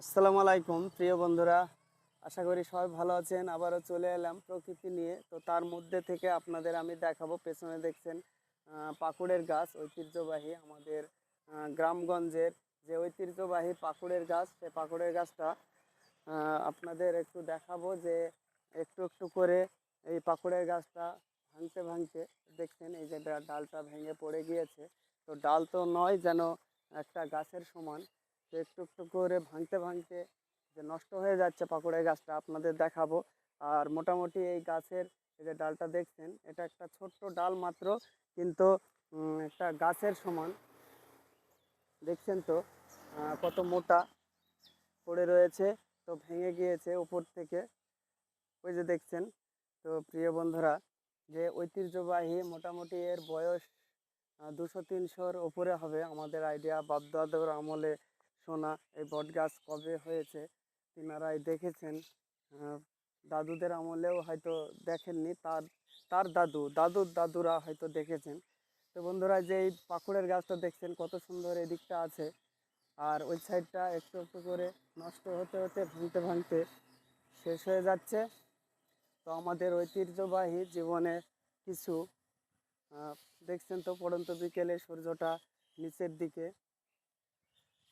আসসালামু আলাইকুম, প্রিয় বন্ধুরা। আশা করি সবাই ভালো আছেন। আবারও চলে এলাম প্রকৃতি নিয়ে। তো তার মধ্যে থেকে আপনাদের আমি দেখাবো। পেছনে দেখছেন পাকুড়ের গাছ, ঐতিহ্যবাহী আমাদের গ্রামগঞ্জের যে ঐতিহ্যবাহী পাকুড়ের গাছ সেই পাকুড়ের গাছটা আপনাদের একটু দেখাবো যে একটু একটু করে এই পাকুড়ের গাছটা ভাঙতে ভাঙতে দেখছেন, এই যে ডালটা ভেঙে পড়ে গিয়েছে। তো ডাল তো নয়, যেন একটা গাছের সমান। একটু একটু করে ভাঙতে ভাঙতে যে নষ্ট হয়ে যাচ্ছে পাকুড়ের গাছটা আপনাদের দেখাবো। আর মোটামুটি এই গাছের এই যে ডালটা দেখছেন, এটা একটা ছোট্ট ডাল মাত্র, কিন্তু একটা গাছের সমান। দেখছেন তো কত মোটা পড়ে রয়েছে, তো ভেঙে গিয়েছে উপর থেকে। ওই যে দেখছেন, তো প্রিয় বন্ধুরা, যে ঐতিহ্যবাহী মোটামুটি এর বয়স দুশো তিনশোর উপরে হবে আমাদের আইডিয়া বাপদাদর আমলে শোনা, এই বট গাছ কবে হয়েছে, তিনারাই দেখেছেন। দাদুদের আমলেও হয়তো দেখেননি, তার তার দাদু, দাদুর দাদুরা হয়তো দেখেছেন। তো বন্ধুরা, যে এই পাকুড়ের গাছটা দেখছেন, কত সুন্দর এদিকটা আছে। আর ওই সাইডটা একটু একটু করে নষ্ট হতে হতে ভাঙতে ভাঙতে শেষ হয়ে যাচ্ছে। তো আমাদের ঐতিহ্যবাহী জীবনে কিছু দেখছেন তো পড়ন্ত বিকেলে সূর্যটা নিচের দিকে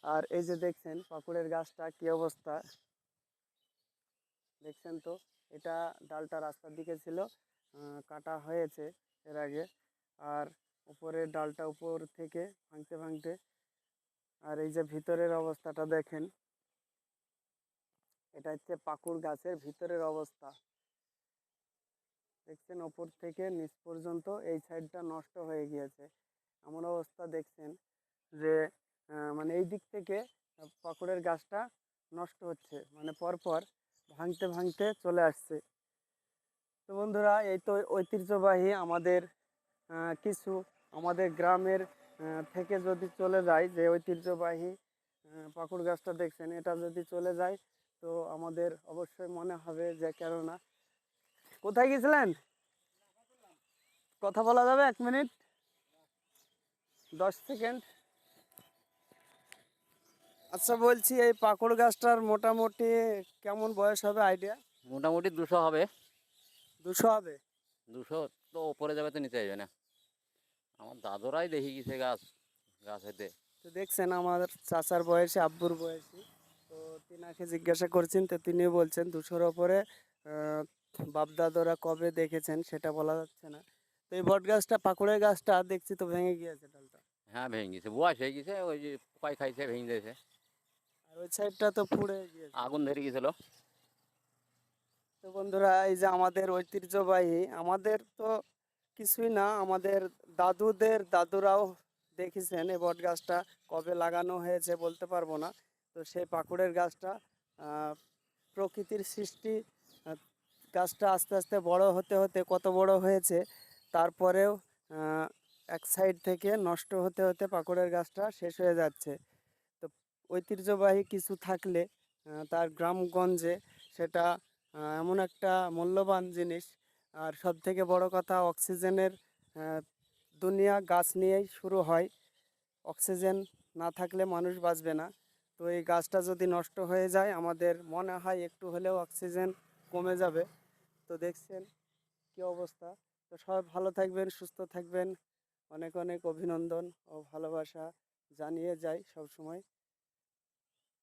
আর এই যে দেখছেন পাকুড়ের গাছটা কি অবস্থা? দেখছেন তো? এটা ডালটা রাস্তার দিকে ছিল কাটা হয়েছে এর আগে। আর উপরের ডালটা উপর থেকে ভাঙতে ভাঙতে আর এই যে ভিতরের অবস্থাটা দেখেন, এটা হচ্ছে পাকুড় গাছের ভিতরের অবস্থা। দেখছেন ওপর থেকে নিচ পর্যন্ত এই সাইডটা নষ্ট হয়ে গিয়েছে। এমন অবস্থা দেখছেন যে মানে এই দিক থেকে পাকুড়ের গাছটা নষ্ট হচ্ছে। মানে পরপর ভাঙতে ভাঙতে চলে আসছে। তো বন্ধুরা, এই তো ঐতিহ্যবাহী আমাদের কিছু আমাদের গ্রামের থেকে যদি চলে যায়, যে ঐতিহ্যবাহী পাকুড় গাছটা দেখছেন, এটা যদি চলে যায়, তো আমাদের অবশ্যই মনে হবে যে, কেননা, কোথায় গেছিলেন? কথা বলা যাবে এক মিনিট? দশ সেকেন্ড। আচ্ছা বলছি এই পাকুড় গাছটার মোটামুটি কেমন বয়স হবে আইডিয়া মোটামুটি দুশো হবে। দুশো হবে? দুশো তো ওপরে যাবে তো নিচে যাবে না। আমার দাদুরাই দেখি গেছে গাছ গাছেতে তো দেখছেন আমার চাচার বয়সী আব্বুর বয়সী। তো তিনাকে জিজ্ঞাসা করছেন তো তিনি বলছেন দুশোর ওপরে বাপদাদরা কবে দেখেছেন সেটা বলা যাচ্ছে না। তো এই বট গাছটা পাকুড়ের গাছটা দেখছি তো ভেঙে গিয়েছে ডালটা। হ্যাঁ ভেঙে গেছে বয়স হয়ে গেছে ওই যে পোকাই খাইছে ভেঙে আর ওই সাইডটা তো পুড়ে গিয়েছে। আগুন ধরে গেছিল তো বন্ধুরা এই যে আমাদের ঐতিহ্যবাহী আমাদের তো কিছুই না আমাদের দাদুদের দাদুরাও দেখেছেন এই বট গাছটা কবে লাগানো হয়েছে বলতে পারব না। তো সেই পাকুড়ের গাছটা প্রকৃতির সৃষ্টি গাছটা আস্তে আস্তে বড় হতে হতে কত বড় হয়েছে তারপরেও এক সাইড থেকে নষ্ট হতে হতে পাকুড়ের গাছটা শেষ হয়ে যাচ্ছে। ঐতিহ্যবাহী কিছু থাকলে তার গ্রামগঞ্জে সেটা এমন একটা মূল্যবান জিনিস। আর সব থেকে বড় কথা, অক্সিজেনের দুনিয়া গাছ নিয়েই শুরু হয়। অক্সিজেন না থাকলে মানুষ বাঁচবে না। তো এই গাছটা যদি নষ্ট হয়ে যায়, আমাদের মনে হয় একটু হলেও অক্সিজেন কমে যাবে। তো দেখছেন কি অবস্থা। তো সবাই ভালো থাকবেন, সুস্থ থাকবেন। অনেক অনেক অভিনন্দন ও ভালোবাসা জানিয়ে যাই সব সময়